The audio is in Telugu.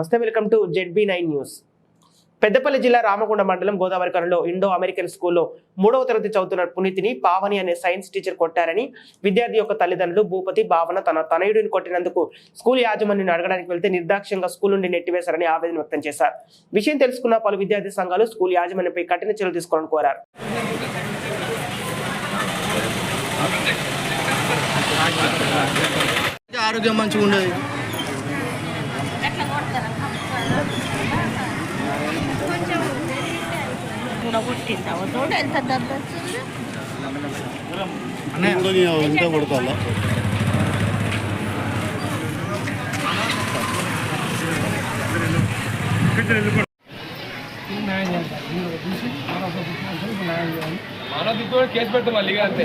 నమస్తే welcome to Z B nine news. Peddapalli జిల్లా రామగుండ మండలం గోదావరి కరంలో ఇండో అమెరికన్ స్కూల్లో మూడవ తరగతి చదువుతున్న పునీతిని పావని అనే సైన్స్ టీచర్ కొట్టారని విద్యార్థి యొక్క తల్లిదండ్రులు భూపతి భావన తన తనయుడిని కొట్టినందుకు స్కూల్ యాజమాన్యాన్ని అడగడానికి వెళ్తే నిర్దాక్ష్యంగా స్కూల్ నుండి నెట్టివేశారని ఆవేదన వ్యక్తం చేశారు. విషయం తెలుసుకున్న పలు విద్యార్థి సంఘాలు స్కూల్ యాజమాన్యంపై కఠిన చర్యలు తీసుకోవాలని కోరారు. ఆరోగ్యం మంచిగా ఉండదు కొట్టిందావు చూడు ఎంత దద్ద ఇంకా కేసు పెడతాం మళ్ళీ అంతే.